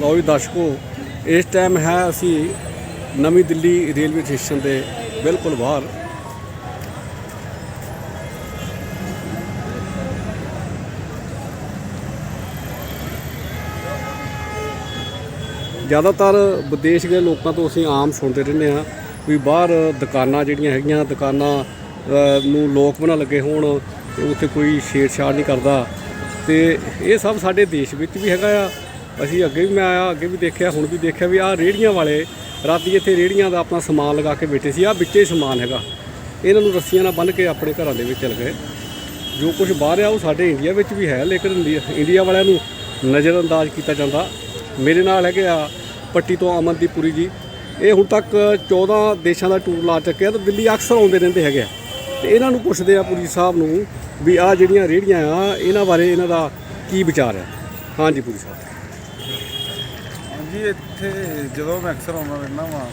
ਲਓ ਜੀ ਦਰਸ਼ਕੋ, ਇਸ ਟਾਈਮ ਹੈ ਅਸੀਂ ਨਵੀਂ ਦਿੱਲੀ ਰੇਲਵੇ ਸਟੇਸ਼ਨ ਦੇ ਬਿਲਕੁਲ ਬਾਹਰ। ਜ਼ਿਆਦਾਤਰ ਵਿਦੇਸ਼ ਦੇ ਲੋਕਾਂ ਤੋਂ ਅਸੀਂ ਆਮ ਸੁਣਦੇ ਰਹਿੰਦੇ ਹਾਂ ਵੀ ਬਾਹਰ ਦੁਕਾਨਾਂ ਜਿਹੜੀਆਂ ਹੈਗੀਆਂ, ਦੁਕਾਨਾਂ ਨੂੰ ਲੋਕ ਬਣਾ ਲੱਗੇ ਹੋਣ, ਤੇ ਉੱਥੇ ਕੋਈ ਛੇੜਛਾੜ ਨਹੀਂ ਕਰਦਾ। ਤੇ ਇਹ ਸਭ ਸਾਡੇ ਦੇਸ਼ ਵਿੱਚ ਵੀ ਹੈਗਾ ਆ। ਅਸੀਂ ਅੱਗੇ ਵੀ, ਮੈਂ ਆਇਆ ਅੱਗੇ ਵੀ ਦੇਖਿਆ, ਹੁਣ ਵੀ ਦੇਖਿਆ ਵੀ ਆਹ ਰੇੜੀਆਂ ਵਾਲੇ, ਰਾਤੀ ਇੱਥੇ ਰੇੜੀਆਂ ਦਾ ਆਪਣਾ ਸਮਾਨ ਲਗਾ ਕੇ ਬੈਠੇ ਸੀ, ਆਹ ਵਿੱਚੇ ਸਮਾਨ ਹੈਗਾ। ਇਹਨਾਂ ਨੂੰ ਰੱਸੀਆਂ ਨਾਲ ਬੰਨ੍ਹ ਕੇ ਆਪਣੇ ਘਰਾਂ ਦੇ ਵਿੱਚ ਚਲ ਗਏ। ਜੋ ਕੁਝ ਬਾਹਰ ਆ, ਉਹ ਸਾਡੇ ਇੰਡੀਆ ਵਿੱਚ ਵੀ ਹੈ, ਲੇਕਿਨ ਇੰਡੀਆ ਇੰਡੀਆ ਵਾਲਿਆਂ ਨੂੰ ਨਜ਼ਰਅੰਦਾਜ਼ ਕੀਤਾ ਜਾਂਦਾ। ਮੇਰੇ ਨਾਲ ਹੈਗੇ ਆ ਪੱਟੀ ਤੋਂ ਅਮਨਦੀਪ ਪੁਰੀ ਜੀ। ਇਹ ਹੁਣ ਤੱਕ 14 ਦੇਸ਼ਾਂ ਦਾ ਟੂਰ ਲਾ ਚੁੱਕੇ ਆ ਤੇ ਦਿੱਲੀ ਅਕਸਰ ਆਉਂਦੇ ਰਹਿੰਦੇ ਹੈਗੇ ਆ। ਤੇ ਇਹਨਾਂ ਨੂੰ ਪੁੱਛਦੇ ਆ ਪੁਰੀ ਸਾਹਿਬ ਨੂੰ ਵੀ ਆ ਜਿਹੜੀਆਂ ਰੇੜੀਆਂ ਆ, ਇਹਨਾਂ ਬਾਰੇ ਇਹਨਾਂ ਦਾ ਕੀ ਵਿਚਾਰ ਹੈ? ਹਾਂਜੀ ਪੁਰੀ ਸਾਹਿਬ। ਜੀ, ਇੱਥੇ ਜਦੋਂ ਮੈਂ ਅਕਸਰ ਆਉਂਦਾ ਰਹਿੰਦਾ ਵਾਂ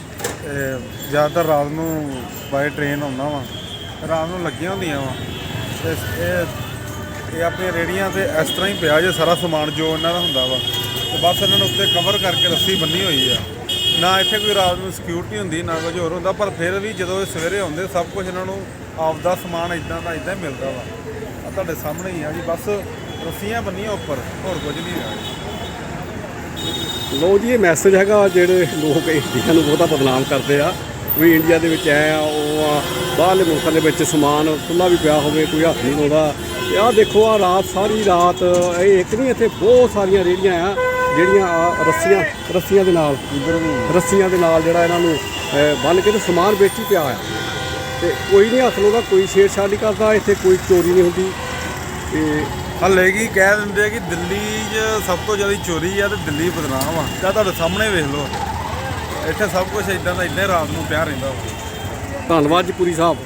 ਜ਼ਿਆਦਾਤਰ ਰਾਤ ਨੂੰ ਬਾਈ ਟ੍ਰੇਨ ਆਉਂਦਾ ਵਾਂ। ਰਾਤ ਨੂੰ ਲੱਗੀਆਂ ਹੁੰਦੀਆਂ ਵਾਂ। ਤੇ ਇਹ ਇਹ ਆਪਣੀਆਂ ਰੇੜੀਆਂ ਤੇ ਇਸ ਤਰ੍ਹਾਂ ਹੀ ਪਿਆ ਜੇ ਸਾਰਾ ਸਮਾਨ ਜੋ ਇਹਨਾਂ ਦਾ ਹੁੰਦਾ ਵਾ। ਤੇ ਬਸ ਇਹਨਾਂ ਨੂੰ ਉੱਤੇ ਕਵਰ ਕਰਕੇ ਰੱਸੀ ਬੰਨੀ ਹੋਈ ਆ। ਨਾ ਇੱਥੇ ਕੋਈ ਰਾਤ ਨੂੰ ਸਿਕਿਉਰਿਟੀ ਹੁੰਦੀ, ਨਾ ਕੁਝ ਹੋਰ ਹੁੰਦਾ, ਪਰ ਫਿਰ ਵੀ ਜਦੋਂ ਇਹ ਸਵੇਰੇ ਆਉਂਦੇ, ਸਭ ਕੁਝ ਇਹਨਾਂ ਨੂੰ ਆਪਦਾ ਸਮਾਨ ਇਦਾਂ ਦਾ ਇਦਾਂ ਹੀ ਮਿਲਦਾ ਵਾ। ਆ ਤੁਹਾਡੇ ਸਾਹਮਣੇ ਹੀ ਆ ਜੀ, ਬਸ ਰੱਸੀਆਂ ਬੰਨੀਆਂ ਉੱਪਰ, ਹੋਰ ਕੁਝ ਨਹੀਂ ਹੈ ਲੋ ਜੀ, ਇਹ ਮੈਸੇਜ ਹੈਗਾ ਜਿਹੜੇ ਲੋਕ ਇੰਡੀਆ ਨੂੰ ਬਹੁਤਾ ਬਦਨਾਮ ਕਰਦੇ ਆ। ਵੀ ਇੰਡੀਆ ਦੇ ਵਿੱਚ ਐ ਆ, ਉਹ ਆ, ਬਾਹਰਲੇ ਮੁਲਕਾਂ ਦੇ ਵਿੱਚ ਸਮਾਨ ਖੁੱਲਾ ਵੀ ਪਿਆ ਹੋਵੇ, ਕੋਈ ਹੱਥ ਨਹੀਂ ਲਾਉਂਦਾ। ਤੇ ਆਹ ਦੇਖੋ ਆ ਰਾਤ ਸਾਰੀ ਰਾਤ, ਇਹ ਇੱਕ ਨਹੀਂ, ਇੱਥੇ ਬਹੁਤ ਸਾਰੀਆਂ ਰੇੜੀਆਂ ਆ, ਜਿਹੜੀਆਂ ਆਹ ਰੱਸੀਆਂ ਰੱਸੀਆਂ ਦੇ ਨਾਲ। ਰੱਸੀਆਂ ਦੇ ਨਾਲ ਜਿਹੜਾ ਇਹਨਾਂ ਨੂੰ ਬੰਨ ਕੇ ਤੇ ਸਮਾਨ ਵਿੱਚ ਹੀ ਪਿਆ ਆ। ਤੇ ਕੋਈ ਨਹੀਂ, ਹੱਥ ਲਾਉਂਦਾ, ਕੋਈ ਛੇੜਛਾੜ ਨਹੀਂ ਕਰਦਾ, ਇੱਥੇ ਕੋਈ ਚੋਰੀ ਨਹੀਂ ਹੁੰਦੀ। ਤੇ ਹੱਲੇ ਕੀ ਕਹਿ ਦਿੰਦੇ ਆ ਕਿ ਦਿੱਲੀ 'ਚ ਸਭ ਤੋਂ ਜ਼ਿਆਦਾ ਚੋਰੀ ਆ ਤੇ ਦਿੱਲੀ ਬਦਨਾਮ ਆ। ਤਾਂ ਤੁਹਾਡੇ ਸਾਹਮਣੇ ਵੇਖ ਲਓ। ਇੱਥੇ ਸਭ ਕੁਝ ਇਦਾਂ ਦਾ ਇਦਾਂ ਰਾਤ ਨੂੰ ਪਿਆ ਰਹਿੰਦਾ ਧੰਨਵਾਦ ਜੀ ਪੁਰੀ ਸਾਹਿਬ।